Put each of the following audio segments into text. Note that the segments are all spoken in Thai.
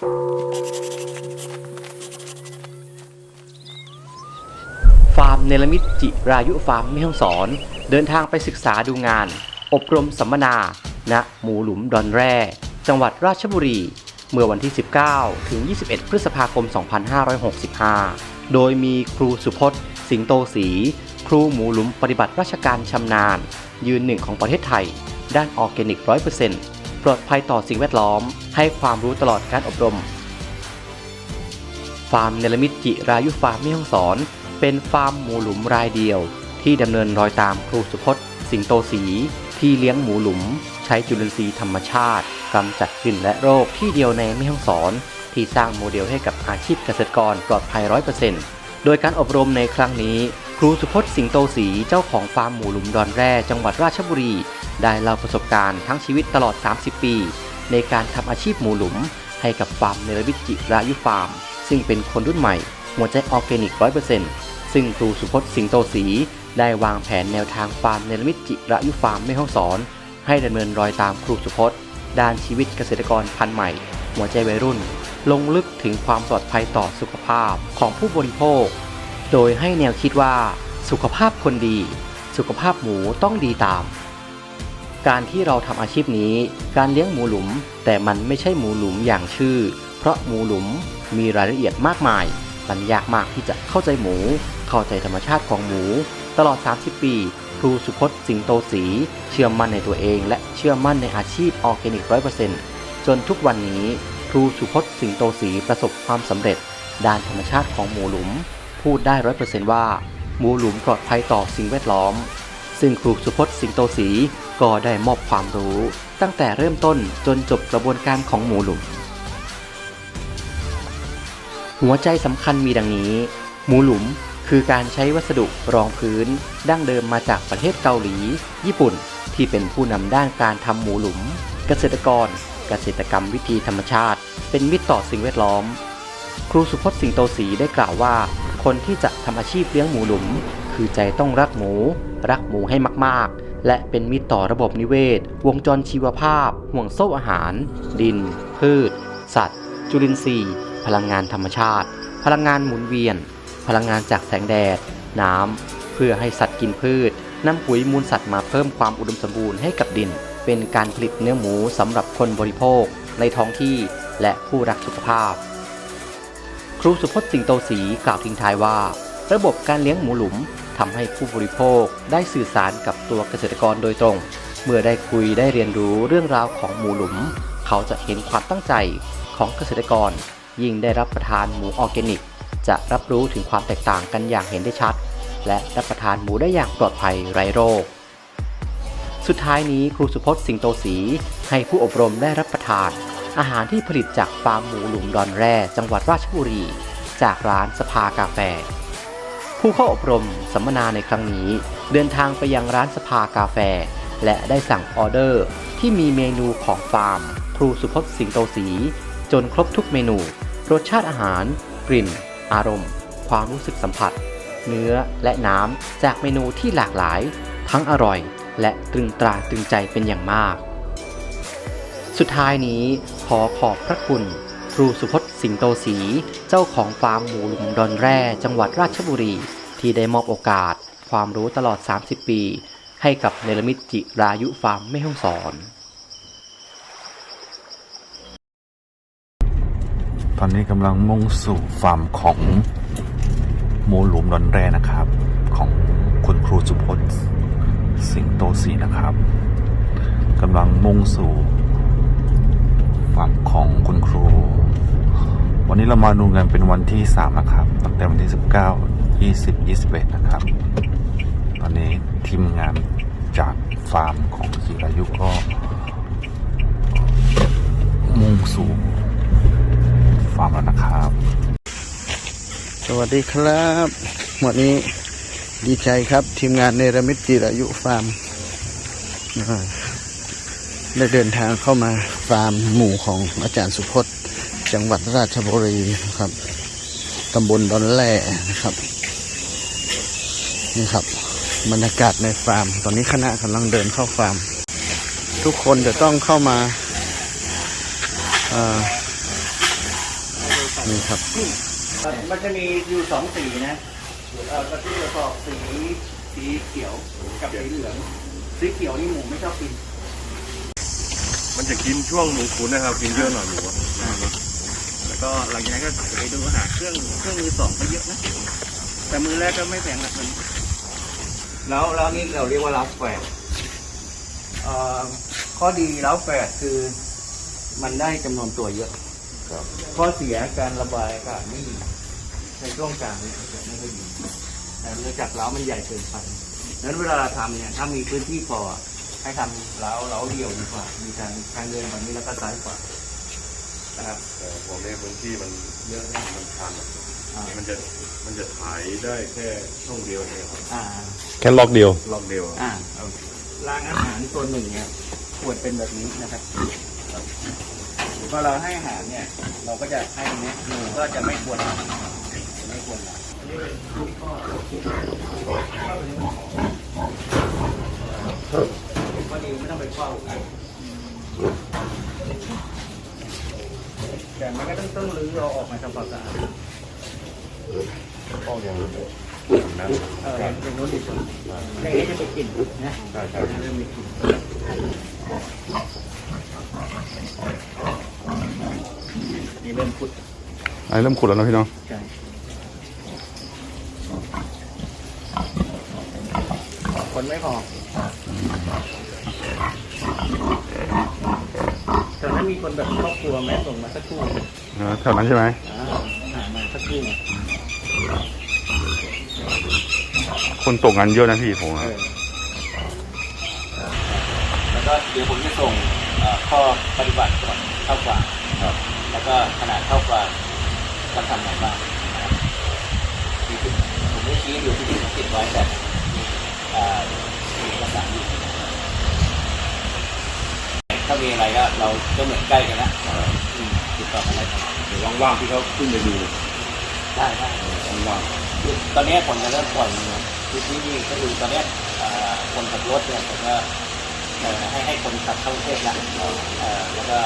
ฟาร์มเนลมิตจิรายุฟาร์มแม่ฮ่องสอน เดินทางไปศึกษาดูงาน อบรมสัมมนาณหมูหลุมดอนแร่ จังหวัดราชบุรี เมื่อวันที่ 19 ถึง 21 พฤษภาคม 2565 โดยมีครูสุพจน์สิงโตศรีครูหมูหลุมปฏิบัติราชการชำนาญ ยืนหนึ่งของประเทศไทย ด้านออร์แกนิก 100% ปลอดภัยต่อสิ่งแวดล้อม ให้ความรู้ตลอดการอบรม ฟาร์มเนลมิตจิรายุฟาร์มแม่ฮ่องสอน เป็นฟาร์มหมูหลุมรายเดียว ที่ดำเนินรอยตามครูสุพจน์ สิงโตศรีที่เลี้ยงหมูหลุม ใช้จุลินทรีย์ธรรมชาติกำจัดกลิ่นและโรคที่เดียวในแม่ฮ่องสอน ที่สร้างโมเดลให้กับอาชีพเกษตรกรปลอดภัย100%โดยการอบรมในครั้งนี้ ครูสุพจน์สิงโตศรีเจ้าของฟาร์มหมูหลุมดอนแร่จังหวัดราชบุรี ได้เล่าประสบการณ์ทั้งชีวิตตลอด 30 ปี ในการทำอาชีพหมูหลุม ให้กับฟาร์มเนรวิจิรายุฟาร์ม ซึ่งเป็นคนรุ่นใหม่ หัวใจออร์แกนิก 100%ซึ่งครูสุพจน์สิงโตศรีได้วางแผนแนวทางฟาร์มเนรมิตจิรายุฟาร์มไม่ห้องสอน ให้ดำเนินรอยตามครูสุพจน์ ด้านชีวิตเกษตรกรพันธุ์ใหม่ หัวใจวัยรุ่น ลงลึกถึงความปลอดภัยต่อสุขภาพของผู้บริโภค โดยให้แนวคิดว่า สุขภาพคนดี สุขภาพหมูต้องดีตาม การที่เราทำอาชีพนี้ การเลี้ยงหมูหลุม แต่มันไม่ใช่หมูหลุมอย่างชื่อ เพราะหมูหลุมมีรายละเอียดมากมาย มันยากมากที่จะเข้าใจหมู เข้าใจธรรมชาติของหมู ตลอด 30 ปี ครูสุพจน์สิงโตศรีเชื่อมั่นในตัวเอง และเชื่อมั่นในอาชีพออร์แกนิก100%จนทุกวันนี้ ครูสุพจน์สิงโตศรีประสบความสำเร็จ ด้านธรรมชาติของหมูหลุม พูดได้100%ว่าหมูหลุมปลอดภัยต่อสิ่งแวดล้อม ซึ่งครูสุพจน์สิงโตศรี ก็ได้มอบความรู้ตั้งแต่เริ่มต้นจนจบกระบวนการของหมูหลุม หัวใจสำคัญมีดังนี้ หมูหลุมคือการใช้วัสดุรองพื้น ดั้งเดิมมาจากประเทศเกาหลี ญี่ปุ่นที่เป็นผู้นำด้านการทำหมูหลุม เกษตรกร เกษตรกรรมวิธีธรรมชาติ เป็นมิตรต่อสิ่งแวดล้อม ครูสุพจน์สิงโตศรีได้กล่าวว่า คนที่จะทำอาชีพเลี้ยงหมูหลุม คือใจต้องรักหมู รักหมูให้มากๆ และเป็นมิตรต่อระบบนิเวศ วงจรชีวภาพ ห่วงโซ่อาหาร ดิน พืช สัตว์ จุลินทรีย์ พลังงานธรรมชาติ พลังงานหมุนเวียน พลังงานจากแสงแดด น้ำ เพื่อให้สัตว์กินพืชนำปุ๋ยมูลสัตว์มาเพิ่มความอุดมสมบูรณ์ให้กับดิน เป็นการผลิตเนื้อหมูสำหรับคนบริโภค ในท้องที่และผู้รักสุขภาพ ครูสุพจน์สิงโตศรีกล่าวทิ้งท้ายว่า ระบบการเลี้ยงหมูหลุม ทำให้ผู้บริโภคได้สื่อสารกับตัวเกษตรกรโดยตรง เมื่อได้คุยได้เรียนรู้เรื่องราวของหมูหลุม เขาจะเห็นความตั้งใจของเกษตรกร ยิ่งได้รับประทานหมูออร์แกนิก จะรับรู้ถึงความแตกต่างกันอย่างเห็นได้ชัด และรับประทานหมูได้อย่างปลอดภัยไร้โรค สุดท้ายนี้ครูสุพจน์สิงโตศรีให้ผู้อบรมได้รับประทาน อาหารที่ผลิตจากฟาร์มหมูหลุมดอนแร่จังหวัดราชบุรี จากร้านสภากาแฟ ผู้เข้าอบรมสัมมนาในครั้งนี้ เดินทางไปยังร้านสภากาแฟ และได้สั่งออเดอร์ที่มีเมนูของฟาร์ม ครูสุพจน์สิงโตศรีจนครบทุกเมนู รสชาติอาหาร กลิ่น อารมณ์ ความรู้สึกสัมผัส เนื้อและน้ำจากเมนูที่หลากหลาย ทั้งอร่อย และตรึงตราตรึงใจเป็นอย่างมาก สุดท้ายนี้ขอขอบพระคุณ รูสุพจน์สิงโตศรีเจ้าของฟาร์มหมูหลุมดอนแร่จังหวัดราชบุรี ที่ได้มอบโอกาส ความรู้ตลอด 30 ปี ให้กับเนรมิตจิรายุฟาร์มแม่ฮ่องสอน ตอนนี้กำลังมุ่งสู่ฟาร์มของหมูหลุมดอนแร่นะครับ ของคุณครูสุพจน์สิงโตศรีนะครับกำลังมุ่งสู่ฟาร์มของคุณครู วันนี้เรามาดูกันเป็นวันที่สามนะครับ ตั้งแต่วันที่สิบเก้ายี่สิบยี่สิบเอ็ดนะครับ ตอนนี้ทีมงานจากฟาร์มของศิรายุก็ มุ่งสู่ฟาร์มแล้วนะครับ สวัสดีครับ วันนี้ดีใจครับทีมงานเนรมิตจิรายุฟาร์มได้เดินทางเข้ามาฟาร์มหมู่ของอาจารย์สุพจน์ จังหวัดราชบุรีนะครับตำบลดอนแร่นะครับ นี่ครับ บรรยากาศในฟาร์ม ตอนนี้คณะกำลังเดินเข้าฟาร์ม ทุกคนจะต้องเข้ามาเอ่อนี่ครับ มันจะมีอยู่สองสีนะเออก็ที่จะบอกสีสีเขียวกับสีเหลือง สีเขียวนี่หมูไม่ชอบกิน มันจะกินช่วงหมูขุนนะครับ กินเยอะหน่อยหมูอะแล้ว ก็หลังจากนั้นก็ไปดูหาเครื่องเครื่องมือสองก็เยอะนะแต่มือแรกก็ไม่แพงนะมันแล้วแล้วนี่เราเรียกว่าล้าวแฝดเอ่อข้อดีล้าวแฝดคือ มันได้จำนวนตัวเยอะข้อเสียการระบายอากาศไม่ดีในช่วงกลางนี่จะไม่ค่อยดีแต่เนื่องจากเล้ามันใหญ่เกินไปดังนั้นเวลาเราทำเนี่ยถ้ามีพื้นที่พอให้ทำเล้าเล้าเดียวดีกว่า มีการทางเดินแบบนี้แล้วก็ซ้ายขวา นะครับแต่ผมในพื้นที่มันเยอะนะมันชันอะอ่ามันจะมันจะถ่ายได้แค่ช่องเดียวเองครับอ่าแค่ล็อกเดียว รอบเดียวอะอ่าโอเครางอาหารตัวหนึ่งเนี่ยควรเป็นแบบนี้นะครับพอเราให้อาหารเนี่ย เราก็จะให้ตรงเนี้ยหนูก็จะไม่ควรไม่ควรละอันนี้เป็นลูกข้อข้อดีไม่ต้องไปเฝ้า แต่มันก็ต้องต้องรื้อเอาออกมาทำความสะอาดห้องยังนั้นเอออย่างนู้นดีสุดอย่นี้จะไปกลิ่นนะใช่ใช่เริ่มมีกลิ่นนี่เริ่มพุดอันนี้เริ่มขุดแล้วนะพี่น้องใช่คนไม่พอ แต่ถ้ามีคนแบบครอบครัวแม่ส่งมาสักครู่อ่าแถวนั้นใช่ไหมอ่าหามาสักครู่คนตกงานเยอะนะพี่ผมเออแล้วก็เดี๋ยวผมจะส่งเอ่อข้อปฏิบัติก่อนเข้ากว่าครับ แล้วก็ขนาดเข้ากว่าจะทำอะไรบ้างนะครับที่ที่ผมได้ชี้อยู่ที่ที่ติดไว้แต่เอ่อมีเอกสารอยู่ ถ้ามีอะไรก็เราก็เหมือนใกล้กันนะอืมติดต่อกันได้ตลอดเดี๋ยวว่างๆที่เขาขึ้นไปดูได้ได้ว่างคือตอนนี้ผมจะเริ่มปล่อยมือคือที่นี่ก็คือตอนนี้เอ่อคนขับรถเนี่ยผมก็เอ่อให้ให้คนขับเข้าประเทศละเอ่อแล้วก็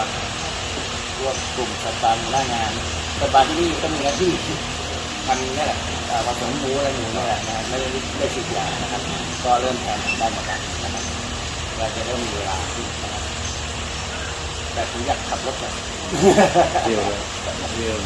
รวบกลุ่มสตาร์หน้างานสตาร์ที่นี่ก็มีหน้าที่มันนี่แหละเอ่อผสมหมูอะไรหมูนี่แหละนะไม่ได้ไม่ได้ฉีดยานะครับ ก็เริ่มแทนได้หมดแล้วนะครับเราจะเริ่มมีเวลาที่นะครับ แต่ผมอยากขับรถแบบๆเดียวเลยเดียว